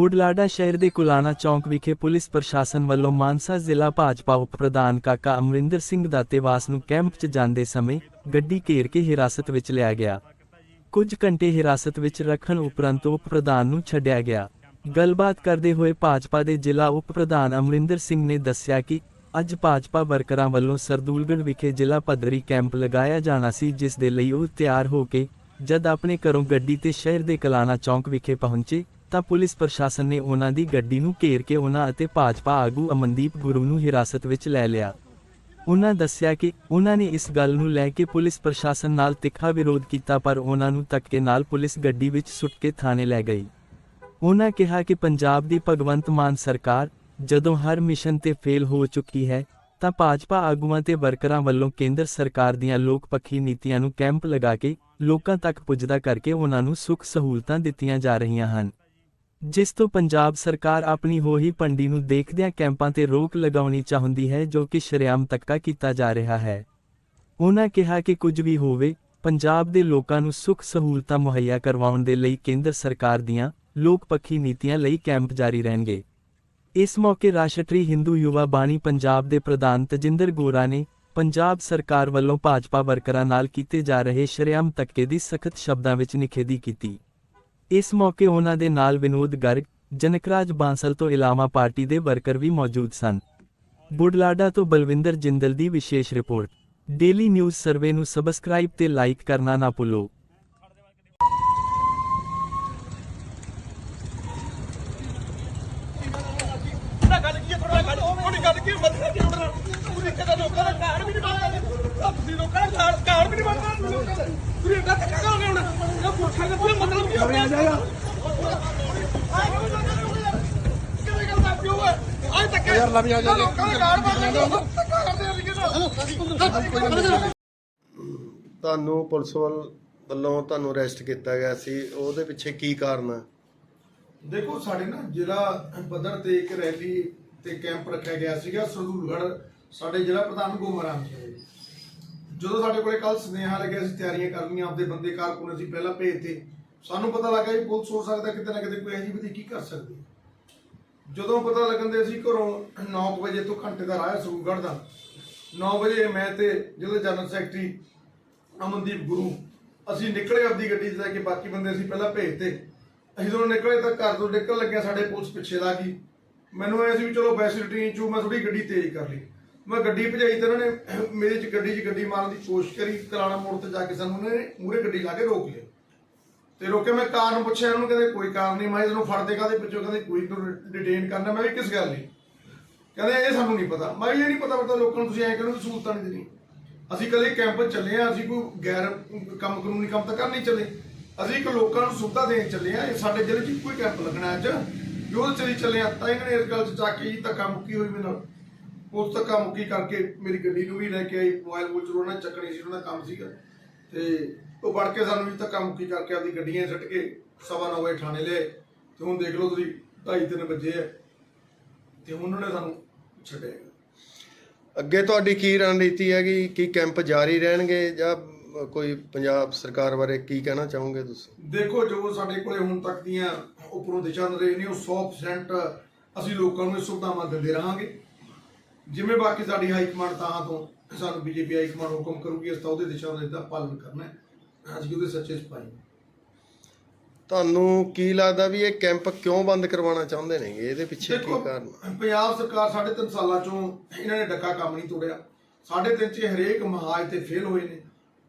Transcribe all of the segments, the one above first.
ਬੁਢਲਾਡਾ ਸ਼ਹਿਰ ਦੇ ਕੁਲਾਣਾ ਚੌਂਕ ਵਿਖੇ ਪੁਲਿਸ ਪ੍ਰਸ਼ਾਸਨ ਵੱਲੋਂ ਮਾਨਸਾ ਜ਼ਿਲ੍ਹਾ ਭਾਜਪਾ ਉਪ ਪ੍ਰਧਾਨ ਕਾਕਾ ਅਮਰਿੰਦਰ ਸਿੰਘ ਦਾਤੇਵਾਸ ਨੂੰ ਕੈਂਪ 'ਚ ਜਾਂਦੇ ਸਮੇਂ ਗੱਡੀ ਘੇਰ ਕੇ ਹਿਰਾਸਤ ਵਿੱਚ ਲਿਆ ਗਿਆ। ਕੁਝ ਘੰਟੇ ਹਿਰਾਸਤ ਵਿੱਚ ਰੱਖਣ ਉਪਰੰਤ ਉਪ ਪ੍ਰਧਾਨ ਨੂੰ ਛੱਡਿਆ ਗਿਆ। ਗੱਲਬਾਤ ਕਰਦੇ ਹੋਏ ਭਾਜਪਾ ਦੇ ਜ਼ਿਲ੍ਹਾ ਉਪ ਪ੍ਰਧਾਨ ਅਮਰਿੰਦਰ ਸਿੰਘ ਨੇ ਦੱਸਿਆ ਕਿ ਅੱਜ ਭਾਜਪਾ ਵਰਕਰਾਂ ਵੱਲੋਂ ਸਰਦੂਲਗੜ੍ਹ ਵਿਖੇ ਜ਼ਿਲ੍ਹਾ ਪੱਧਰੀ ਕੈਂਪ ਲਗਾਇਆ ਜਾਣਾ ਸੀ, ਜਿਸ ਦੇ ਲਈ ਉਹ ਤਿਆਰ ਹੋ ਕੇ ਜਦ ਆਪਣੇ ਘਰੋਂ ਗੱਡੀ ਤੇ ਸ਼ਹਿਰ ਦੇ ਕਲਾਨਾ ਚੌਂਕ ਵਿਖੇ ਪਹੁੰਚੇ ਤਾਂ ਪੁਲਿਸ ਪ੍ਰਸ਼ਾਸਨ ਨੇ ਉਹਨਾਂ ਦੀ ਗੱਡੀ ਨੂੰ ਘੇਰ ਕੇ ਉਹਨਾਂ ਅਤੇ ਭਾਜਪਾ ਆਗੂ ਅਮਨਦੀਪ ਗੁਰੂ ਨੂੰ ਹਿਰਾਸਤ ਵਿੱਚ ਲੈ ਲਿਆ। ਉਹਨਾਂ ਦੱਸਿਆ ਕਿ ਉਹਨਾਂ ਨੇ ਇਸ ਗੱਲ ਨੂੰ ਲੈ ਕੇ ਪੁਲਿਸ ਪ੍ਰਸ਼ਾਸਨ ਨਾਲ ਤਿੱਖਾ ਵਿਰੋਧ ਕੀਤਾ, ਪਰ ਉਹਨਾਂ ਨੂੰ ਧੱਕੇ ਨਾਲ ਪੁਲਿਸ ਗੱਡੀ ਵਿੱਚ ਸੁੱਟ ਕੇ ਥਾਣੇ ਲੈ ਗਈ। ਉਹਨਾਂ ਕਿਹਾ ਕਿ ਪੰਜਾਬ ਦੀ ਭਗਵੰਤ ਮਾਨ ਸਰਕਾਰ ਜਦੋਂ ਹਰ ਮਿਸ਼ਨ ਤੇ ਫੇਲ ਹੋ ਚੁੱਕੀ ਹੈ, ਤਾਂ ਭਾਜਪਾ ਆਗੂਆਂ ਤੇ ਵਰਕਰਾਂ ਵੱਲੋਂ ਕੇਂਦਰ ਸਰਕਾਰ ਦੀਆਂ ਲੋਕ ਪੱਖੀ ਨੀਤੀਆਂ ਨੂੰ ਕੈਂਪ ਲਗਾ ਕੇ ਲੋਕਾਂ ਤੱਕ ਪੁੱਜਦਾ ਕਰਕੇ ਉਹਨਾਂ ਨੂੰ ਸੁੱਖ ਸਹੂਲਤਾਂ ਦਿੱਤੀਆਂ ਜਾ ਰਹੀਆਂ ਹਨ। ਜਿਸ ਤੋਂ ਪੰਜਾਬ ਸਰਕਾਰ ਆਪਣੀ ਹੋਈ ਪੰਡੀ ਨੂੰ ਦੇਖਦਿਆਂ ਕੈਂਪਾਂ ਤੇ ਰੋਕ ਲਗਾਉਣੀ ਚਾਹੁੰਦੀ ਹੈ ਜੋ ਕਿ ਸ਼ਰੇਆਮ ਤੱਕਾ ਕੀਤਾ ਜਾ ਰਿਹਾ ਹੈ। ਉਹਨਾਂ ਕਿਹਾ ਕਿ ਕੁਝ ਵੀ ਹੋਵੇ, ਪੰਜਾਬ ਦੇ ਲੋਕਾਂ ਨੂੰ ਸੁੱਖ ਸਹੂਲਤਾਂ ਮੁਹੱਈਆ ਕਰਵਾਉਣ ਦੇ ਲਈ ਕੇਂਦਰ ਸਰਕਾਰ ਦੀਆਂ ਲੋਕ ਪੱਖੀ ਨੀਤੀਆਂ ਲਈ ਕੈਂਪ ਜਾਰੀ ਰਹਿਣਗੇ। ਇਸ ਮੌਕੇ ਰਾਸ਼ਟਰੀ ਹਿੰਦੂ ਯੁਵਾ ਬਾਣੀ ਪੰਜਾਬ ਦੇ ਪ੍ਰਧਾਨ ਤਜਿੰਦਰ ਗੋਰਾ ਨੇ ਪੰਜਾਬ ਸਰਕਾਰ ਵੱਲੋਂ ਭਾਜਪਾ ਵਰਕਰਾਂ ਨਾਲ ਕੀਤੇ ਜਾ ਰਹੇ ਸ਼ਰੇਆਮ ਤੱਕੇ ਦੀ ਸਖਤ ਸ਼ਬਦਾਂ ਵਿੱਚ ਨਿਖੇਧੀ ਕੀਤੀ। ਇਸ ਮੌਕੇ ਉਹਨਾਂ ਦੇ ਨਾਲ ਵਿਨੋਦ ਗਰਗ, ਜਨਕਰਾਜ ਬਾਂਸਲ ਤੋਂ ਇਲਾਵਾ ਪਾਰਟੀ ਦੇ ਵਰਕਰ ਵੀ ਮੌਜੂਦ ਸਨ। ਬੁਢਲਾਡਾ ਤੋਂ ਬਲਵਿੰਦਰ ਜਿੰਦਲ ਦੀ ਵਿਸ਼ੇਸ਼ ਰਿਪੋਰਟ। ਡੇਲੀ ਨਿਊਜ਼ ਸਰਵੇ ਨੂੰ ਸਬਸਕ੍ਰਾਈਬ ਤੇ ਲਾਈਕ ਕਰਨਾ ਨਾ ਭੁੱਲੋ। ਤੁਸੀਂ ਲੋਕਾਂ ਦਾ ਘਰ ਵੀ ਨਹੀਂ ਬਣਦਾ। ਤੁਸੀਂ ਲੋਕਾਂ ਧੱਕਾ ਕਰੋਗੇ ਹੁਣ ਇਹ ਪੁੱਛਾਂ ਦਾ ਕੋਈ ਮਤਲਬ ਕੀ ਹੋ ਗਿਆ ਜਾਏਗਾ ਕਿਹਦੇ ਗੱਲ ਦਾ ਪਿਓ ਹੈ ਅੱਜ ਤੱਕ ਯਾਰ ਲੱਭ ਜਾ ਲੋਕਾਂ ਦਾ ਘਰ ਬਣਦਾ ਧੱਕਾ ਕਰਦੇ ਆ ਕਿਹਦਾ ਤੁਹਾਨੂੰ ਪੁਲਿਸ ਵੱਲ ਵੱਲੋਂ ਤੁਹਾਨੂੰ ਅਰੈਸਟ ਕੀਤਾ ਗਿਆ ਸੀ। ਉਹਦੇ ਪਿੱਛੇ ਕੀ ਕਾਰਨ ਹੈ ਦੇਖੋ ਸਾਡੇ ਨਾ ਜ਼ਿਲ੍ਹਾ ਪੱਧਰ ਤੇ ਇੱਕ ਰੈਲੀ ਤੇ ਕੈਂਪ ਰੱਖਿਆ ਗਿਆ ਸੀਗਾ ਸਰਦੂਲਗੜ੍ਹ ਸਾਡੇ ਜ਼ਿਲ੍ਹਾ ਪ੍ਰਧਾਨ ਗੁਮਰਾਮ ਜੀ। ਜਦੋਂ ਸਾਡੇ ਕੋਲੇ ਕੱਲ ਸੁਨੇਹਾ ਲੱਗਿਆ ਸੀ ਤਿਆਰੀਆਂ ਕਰਨੀਆਂ ਆਪਦੇ ਬੰਦੇ ਕਾਰਕੁਨ ਅਸੀਂ ਪਹਿਲਾਂ ਭੇਜਤੇ। ਸਾਨੂੰ ਪਤਾ ਲੱਗਾ ਵੀ ਪੁਲਿਸ ਹੋ ਸਕਦਾ ਕਿਤੇ ਨਾ ਕਿਤੇ ਕੋਈ ਅਜੀਬ ਵਧੀਕੀ ਕਰ ਸਕਦੀ ਹੈ। ਜਦੋਂ ਪਤਾ ਲੱਗਣ ਦੇ ਅਸੀਂ ਘਰੋਂ 9 ਵਜੇ ਤੋਂ ਘੰਟੇ ਦਾ ਰਾਹ ਹੈ ਦਾ। 9 ਵਜੇ ਮੈਂ ਤੇ ਜ਼ਿਲ੍ਹਾ ਜਨਰਲ ਸੈਕਟਰੀ ਅਮਨਦੀਪ ਗੁਰੂ, ਅਸੀਂ ਨਿਕਲੇ ਆਪਦੀ ਗੱਡੀ 'ਚ ਲੈ ਕੇ, ਬਾਕੀ ਬੰਦੇ ਅਸੀਂ ਪਹਿਲਾਂ ਭੇਜਤੇ ਅਸੀਂ ਜਦੋਂ ਨਿਕਲੇ ਤਾਂ ਘਰ ਤੋਂ ਨਿਕਲ ਲੱਗਿਆ ਸਾਡੇ ਪੁਲਿਸ ਪਿੱਛੇ ਲਾ ਗਈ। ਮੈਨੂੰ ਐ ਸੀ ਵੀ ਚਲੋ ਵੈਸੇ ਰੂਟੀਨ ਚੋਂ, ਮੈਂ ਥੋੜੀ ਗੱਡੀ ਤੇਜ਼ ਕਰ ਲਈ। ਮੈਂ ਗੱਡੀ ਭਜਾਈ ਤੇ ਉਹਨਾਂ ਨੇ ਮੇਰੇ 'ਚ ਗੱਡੀ 'ਚ ਗੱਡੀ ਮਾਰਨ ਦੀ ਕੋਸ਼ਿਸ਼ ਕਰੀ, ਕਲਾਣਾ ਮੋੜ ਤੇ ਜਾ ਕੇ ਸਾਨੂੰ ਉਹਨਾਂ ਨੇ ਮੂਰੇ ਗੱਡੀ ਲਾ ਕੇ ਰੋਕ ਲਿਆ। ਤੇ ਰੋਕੇ ਮੈਂ ਕਾਰਨ ਪੁੱਛਿਆ, ਉਹਨੂੰ ਕਹਿੰਦੇ ਕੋਈ ਕਾਰਨ ਨਹੀਂ, ਮੈਂ ਇਹਨੂੰ ਫੜਦੇ ਕਾਦੇ ਪਿੱਛੋਂ, ਕਹਿੰਦੇ ਕੋਈ ਡਿਟੇਨ ਕਰਨਾ। ਮੈਂ ਵੀ ਕਿਸ ਗੱਲ ਲਈ ਕਹਿੰਦੇ ਇਹ ਸਾਨੂੰ ਨਹੀਂ ਪਤਾ। ਮੈਂ ਵੀ ਇਹ ਨਹੀਂ ਪਤਾ ਪਤਾ ਲੋਕਾਂ ਨੂੰ ਤੁਸੀਂ ਐਂ ਕਹਿੰਦੇ ਸਹੂਲਤਾਂ ਨਹੀਂ ਦੇਣੀ ਅਸੀਂ ਕਦੇ ਕੈਂਪ ਚੱਲੇ ਆ ਅਸੀਂ ਕੋਈ ਗੈਰ ਕੰਮ ਕਾਨੂੰਨੀ ਕੰਮ ਤਾਂ ਕਰ ਨਹੀਂ ਚੱਲੇ। ਅਸੀਂ ਇੱਕ ਲੋਕਾਂ ਨੂੰ ਸੁਵਿਧਾ ਦੇਣ ਚੱਲੇ ਆ ਇਹ ਸਾਡੇ ਜ਼ਿਲ੍ਹੇ 'ਚ ਕੋਈ ਕੈਂਪ ਲੱਗਣਾ ਅੱਜ। ਜੋ ਚਲੀ ਚੱਲੇ ਆ ਤਾਂ ਇਹਨਾਂ ਨੇ ਇਸ ਗੱਲ 'ਚ ਜਾ ਕੇ ਜੀ ਧੱਕਾ ਮੁੱਕੀ ਹੋਈ ਮੇਰੇ ਨਾਲ। ਉਸ ਧੱਕਾ ਮੁੱਕੀ ਕਰਕੇ ਮੇਰੀ ਗੱਡੀ ਨੂੰ ਵੀ ਲੈ ਕੇ ਆਈ, ਮੋਬਾਈਲ ਮੂਲ ਚ ਚੱਕਣੀ ਸੀ, ਉਹਨਾਂ ਦਾ ਕੰਮ ਸੀਗਾ। ਤੇ ਉਹ ਵੜ ਕੇ ਸਾਨੂੰ ਵੀ ਧੱਕਾ ਮੁੱਕੀ ਕਰਕੇ ਆਪਦੀ ਗੱਡੀਆਂ ਸੁੱਟ ਕੇ ਸਵਾ ਨੌ ਵਜੇ ਥਾਣੇ ਲਿਆਏ ਤੇ ਹੁਣ ਦੇਖ ਲਓ ਤੁਸੀਂ ਢਾਈ ਤਿੰਨ ਵਜੇ ਆ। ਤੇ ਉਹਨਾਂ ਨੇ ਸਾਨੂੰ ਛੱਡਿਆ। ਅੱਗੇ ਤੁਹਾਡੀ ਕੀ ਰਣਨੀਤੀ ਹੈਗੀ ਕੀ ਕੈਂਪ ਜਾਰੀ ਰਹਿਣਗੇ ਜਾਂ ਕੋਈ ਪੰਜਾਬ ਸਰਕਾਰ ਬਾਰੇ ਕੀ ਕਹਿਣਾ ਚਾਹੋਗੇ ਤੁਸੀਂ? ਦੇਖੋ ਜੋ ਸਾਡੇ ਕੋਲੇ ਹੁਣ ਤੱਕ ਦੀਆਂ ਉੱਪਰੋਂ ਦਿਸ਼ਾ ਨਿਰਦੇਸ਼ ਨੇ ਉਹ 100% ਅਸੀਂ ਲੋਕਾਂ ਨੂੰ ਸੁਵਿਧਾਵਾਂ ਦਿੰਦੇ ਰਹਾਂਗੇ। ਜਿਵੇਂ ਬਾਕੀ ਸਾਡੀ ਹਾਈ ਕਮਾਂਡ ਤਾਂ ਤੋਂ ਸਾਨੂੰ ਬੀਜੇਪੀ ਹਾਈ ਕਮਾਂਡ ਹੁਕਮ ਕਰੂਗੀ ਅਸੀਂ ਤਾਂ ਉਹਦੇ ਦਿਸ਼ਾ ਨਿਰਦੇਸ਼ ਦਾ ਪਾਲਣ ਕਰਨਾ ਹੈ। ਅਸੀਂ ਉਹਦੇ ਸੱਚੇ ਸਿਪਾਹੀ। ਤੁਹਾਨੂੰ ਕੀ ਲੱਗਦਾ ਵੀ ਇਹ ਕੈਂਪ ਕਿਉਂ ਬੰਦ ਕਰਵਾਉਣਾ ਚਾਹੁੰਦੇ ਨੇਗੇ? ਇਹਦੇ ਪਿੱਛੇ ਦੇਖੋ ਕੀ ਕਾਰਨ? ਪੰਜਾਬ ਸਰਕਾਰ ਸਾਢੇ ਤਿੰਨ ਸਾਲਾਂ ਚੋਂ ਇਹਨਾਂ ਨੇ ਡੱਕਾ ਕੰਮ ਨਹੀਂ ਤੋੜਿਆ। ਸਾਢੇ ਤਿੰਨ ਚ ਹਰੇਕ ਮਹਾਜ ਤੇ ਫੇਲ ਹੋਏ ਨੇ।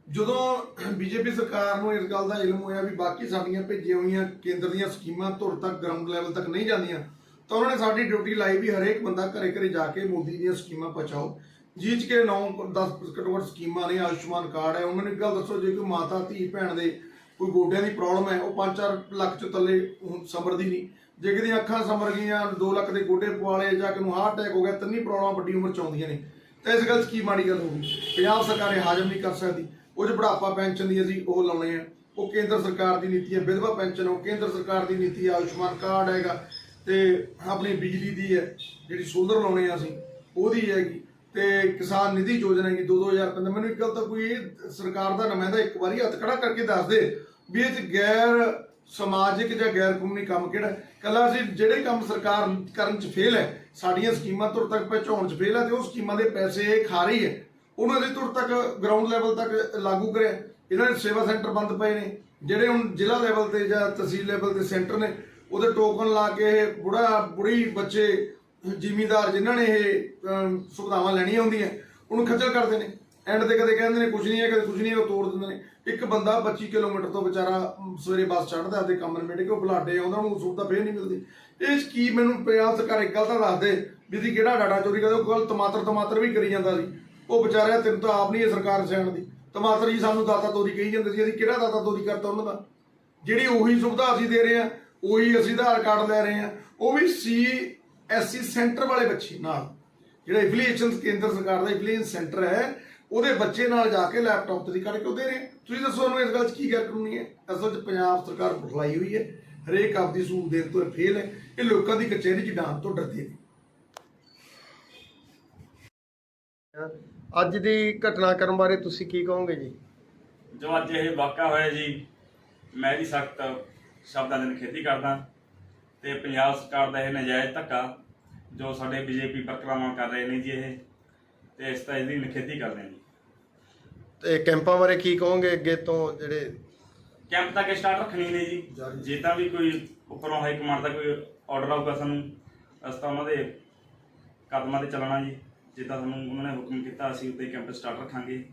ਜਦੋਂ ਬੀਜੇਪੀ ਸਰਕਾਰ ਨੂੰ ਇਸ ਗੱਲ ਦਾ ਇਲਮ ਹੋਇਆ ਵੀ ਬਾਕੀ ਸਾਡੀਆਂ ਭੇਜੀਆਂ ਹੋਈਆਂ ਕੇਂਦਰ ਦੀਆਂ ਸਕੀਮਾਂ ਧੁਰ ਤੱਕ ਗਰਾਊਂਡ ਲੈਵਲ ਤੱਕ ਨਹੀਂ ਜਾਂਦੀਆਂ ਤਾਂ ਉਹਨਾਂ ਨੇ ਸਾਡੀ ਡਿਊਟੀ ਲਾਈ ਵੀ ਹਰੇਕ ਬੰਦਾ ਘਰੇ ਘਰੇ ਜਾ ਕੇ ਮੋਦੀ ਦੀਆਂ ਸਕੀਮਾਂ ਪਹੁੰਚਾਓ। ਜਿਹ 'ਚ ਕੇ 9 10 ਘੱਟੋ ਘੱਟ ਸਕੀਮਾਂ ਨੇ, ਆਯੁਸ਼ਮਾਨ ਕਾਰਡ ਹੈ। ਉਹਨਾਂ ਨੇ ਇੱਕ ਗੱਲ ਦੱਸੋ, ਜੇ ਕੋਈ ਮਾਤਾ, ਧੀ, ਭੈਣ ਦੇ ਕੋਈ ਗੋਡਿਆਂ ਦੀ ਪ੍ਰੋਬਲਮ ਹੈ, ਉਹ 5-4 ਲੱਖ ਚ ਥੱਲੇ ਹੁਣ ਸੰਭਰਦੀ ਨਹੀਂ। ਜੇ ਕਿਤੇ ਅੱਖਾਂ ਸਮਰ ਗਈਆਂ 2 ਲੱਖ ਦੇ ਗੋਡੇ ਪਵਾਲੇ ਜਾਂ ਕਿ ਨੂੰ ਹਾਰਟ ਅਟੈਕ ਹੋ ਗਿਆ, ਤਿੰਨੀ ਪ੍ਰੋਬਲਮਾਂ ਵੱਡੀ ਉਮਰ ਚ ਆਉਂਦੀਆਂ ਨੇ। ਤਾਂ ਇਸ ਗੱਲ ਸਕੀਮਾਂ ਦੀ ਗੱਲ ਹੋ ਗਈ? ਪੰਜਾਬ ਸਰਕਾਰ ਇਹ ਹਾਜ਼ਮ ਨਹੀਂ ਕਰ ਸਕਦੀ। ਉਹ 'ਚ ਬੁਢਾਪਾ ਪੈਨਸ਼ਨ ਦੀ ਅਸੀਂ ਉਹ ਲਾਉਣੇ ਆ। ਉਹ ਕੇਂਦਰ ਸਰਕਾਰ ਦੀ ਨੀਤੀ ਹੈ, ਵਿਧਵਾ ਪੈਨਸ਼ਨ ਉਹ ਕੇਂਦਰ ਸਰਕਾਰ ਦੀ ਨੀਤੀ ਹੈ, ਆਯੁਸ਼ਮਾਨ ਕਾਰਡ ਹੈਗਾ ਤੇ ਆਪਣੀ ਬਿਜਲੀ ਦੀ ਹੈ, ਜਿਹੜੀ ਸੋਲਰ ਲਾਉਣੇ ਆ ਅਸੀਂ, ਉਹਦੀ ਹੈਗੀ। ਤੇ ਕਿਸਾਨ ਨਿਧੀ ਯੋਜਨਾ ਹੈਗੀ 2-2000 ਰੁਪਏ ਦਾ। ਮੈਨੂੰ ਇੱਕ ਗੱਲ ਤਾਂ ਕੋਈ ਇਹ ਸਰਕਾਰ ਦਾ ਨੁਮਾਇੰਦਾ ਇੱਕ ਵਾਰੀ ਹੱਥ ਖੜਾ ਕਰਕੇ ਦੱਸ ਦੇ ਵੀ ਇਹ 'ਚ ਗੈਰ ਸਮਾਜਿਕ ਜਾਂ ਗੈਰ ਕਾਨੂੰਨੀ ਕੰਮ ਕਿਹੜਾ ਹੈ? ਕੱਲਾ ਅਸੀਂ ਜਿਹੜੇ ਕੰਮ ਸਰਕਾਰ ਕਰਨ 'ਚ ਫੇਲ ਹੈ, ਸਾਡੀਆਂ ਸਕੀਮਾਂ ਤੁਰ ਤੱਕ ਪਹੁੰਚਾਉਣ 'ਚ ਫੇਲ ਹੈ ਤੇ ਉਹ ਸਕੀਮਾਂ ਦੇ ਪੈਸੇ ਇਹ ਖਾ ਰਹੀ ਹੈ। ਉਹਨਾਂ ਦੇ ਤੁਰ ਤੱਕ ਗਰਾਊਂਡ ਲੈਵਲ ਤੱਕ ਲਾਗੂ ਕਰਿਆ। ਇਹਨਾਂ ਦੇ ਸੇਵਾ ਸੈਂਟਰ ਬੰਦ ਪਏ ਨੇ। ਜਿਹੜੇ ਹੁਣ ਜ਼ਿਲ੍ਹਾ ਲੈਵਲ ਤੇ ਜਾਂ ਤਹਿਸੀਲ ਲੈਵਲ ਤੇ ਸੈਂਟਰ ਨੇ, ਉਹਦੇ ਟੋਕਨ ਲਾ ਕੇ ਬੁੜਾ ਬੁੜੀ ਬੱਚੇ ਜ਼ਿਮੀਦਾਰ ਜਿਨ੍ਹਾਂ ਨੇ ਇਹ ਸੁਵਿਧਾਵਾਂ ਲੈਣੀਆਂ ਹੁੰਦੀਆਂ, ਉਹਨੂੰ ਖੱਜਲ ਕਰਦੇ ਨੇ। ਐਂਡ ਤੇ ਕਦੇ ਕਹਿੰਦੇ ਨੇ ਕੁਝ ਨਹੀਂ ਹੈ, ਕਦੇ ਕੁਝ ਨਹੀਂ ਹੈ, ਉਹ ਤੋੜ ਦਿੰਦੇ ਨੇ। ਇੱਕ ਬੰਦਾ 25 ਕਿਲੋਮੀਟਰ ਤੋਂ ਵਿਚਾਰਾ ਸਵੇਰੇ ਬੱਸ ਚੜ੍ਹਦਾ ਆਪਦੇ ਕੰਮ ਨਿਬੇੜ ਕੇ ਉਹ ਬੁਲਾਡੇ ਆਉਂਦਾ, ਉਹਨੂੰ ਸਹੂਲਤਾਂ ਫੇਰ ਨਹੀਂ ਮਿਲਦੀ। ਇਹ 'ਚ ਕੀ ਮੈਨੂੰ ਪੰਜਾਬ ਸਰਕਾਰ ਇੱਕ ਗੱਲ ਤਾਂ ਦੱਸ ਦੇ, ਵੀ ਦੀ ਕਿਹੜਾ ਡਾਟਾ ਚੋਰੀ ਕਰਦੇ, ਉਹ ਗੱਲ ਟਮਾਟਰ ਟਮਾਟਰ ਵੀ ਕਰੀ ਜਾਂਦਾ ਸੀ। ਉਹ ਵਿਚਾਰਿਆ ਤੈਨੂੰ ਤਾਂ ਆਪ ਨਹੀਂ ਇਹ ਸਰਕਾਰ ਸਿਆਣ ਦੀ। ਟਮਾਟਰ ਜੀ ਸਾਨੂੰ ਦਾਤਾ ਤੋਰੀ ਕਹੀ ਜਾਂਦੇ ਸੀ, ਅਸੀਂ ਕਿਹੜਾ ਦਾਤਾ ਤੋਰੀ ਕਰਤਾ ਉਹਨਾਂ ਦਾ? ਜਿਹੜੀ ਉਹੀ ਸੁਵਿਧਾ ਅਸੀਂ ਦੇ ਰਹੇ ਹਾਂ, ਉਹੀ ਅਸੀਂ ਆਧਾਰ ਕਾਰਡ ਲੈ ਰਹੇ ਹਾਂ, ਉਹ ਵੀ ਸੀ ਐਸਸੀ ਸੈਂਟਰ ਵਾਲੇ ਬੱਚੇ ਨਾਲ। ਜਿਹੜਾ ਐਫੀਲੀਏਸ਼ਨ ਕੇਂਦਰ ਸਰਕਾਰ ਦਾ ਐਫੀਲੀਏਸ਼ਨ ਸੈਂਟਰ ਹੈ ਉਹਦੇ ਬੱਚੇ ਨਾਲ ਜਾ ਕੇ ਲੈਪਟਾਪ ਤੇ ਕੱਢ ਕੇ ਉਹ ਦੇ ਰਹੇ? ਤੁਸੀਂ ਦੱਸੋ ਉਹਨੂੰ ਇਸ ਗੱਲ 'ਚ ਕੀ ਗੱਲ ਕਾਨੂੰਨੀ ਹੈ? ਅਸਲ 'ਚ ਪੰਜਾਬ ਸਰਕਾਰ ਬੁਖਲਾਈ ਹੋਈ ਹੈ। ਹਰੇਕ ਆਪਦੀ ਸਹੂਲਤ ਦੇਣ ਤੋਂ ਫੇਲ ਹੈ। ਇਹ ਲੋਕਾਂ ਦੀ ਕਚਹਿਰੀ 'ਚ ਡਾਂਟ ਤੋਂ ਡਰਦੇ ਨੇ। ਅੱਜ ਦੀ ਘਟਨਾਕ੍ਰਮ ਬਾਰੇ ਤੁਸੀਂ ਕੀ ਕਹੋਗੇ ਜੀ? ਜੋ ਅੱਜ ਇਹ ਵਾਕਾ ਹੋਇਆ ਜੀ ਮੈਂ ਵੀ ਸਖਤ ਸ਼ਬਦਾਂ ਦੇ ਨਿਖੇਧੀ ਕਰਦਾ। ਤੇ ਪੰਜਾਬ ਸਰਕਾਰ ਦਾ ਇਹ ਨਜਾਇਜ਼ ਧੱਕਾ ਜੋ ਸਾਡੇ ਬੀਜੇਪੀ ਵਰਕਰਾਂ ਕਰ ਰਹੇ ਨੇ ਜੀ ਇਹ ਤੇ ਇਸ ਦਾ ਇਹਦੀ ਨਿਖੇਧੀ ਕਰਦੇ ਹਾਂ ਜੀ ਤੇ ਕੈਂਪਾਂ ਬਾਰੇ ਕੀ ਕਹੋਗੇ ਅੱਗੇ ਤੋਂ ਜਿਹੜੇ ਕੈਂਪ ਤੱਕ ਸਟਾਰਟ ਰੱਖਣੀ ਨੇ ਜੀ। ਜੇ ਤਾਂ ਵੀ ਕੋਈ ਉੱਪਰੋਂ ਹਾਈ ਕਮਾਂਡ ਦਾ ਕੋਈ ਆਰਡਰ ਆਊਗਾ ਸਾਨੂੰ ਅਸੀਂ ਤਾਂ ਉਹਨਾਂ ਦੇ ਕਦਮਾਂ ਤੇ ਚੱਲਣਾ ਜੀ। ਜਿੱਦਾਂ ਸਾਨੂੰ ਉਹਨਾਂ ਨੇ ਹੁਕਮ ਕੀਤਾ ਅਸੀਂ ਉੱਤੇ ਕੈਂਪ ਸਟਾਰਟ ਰੱਖਾਂਗੇ।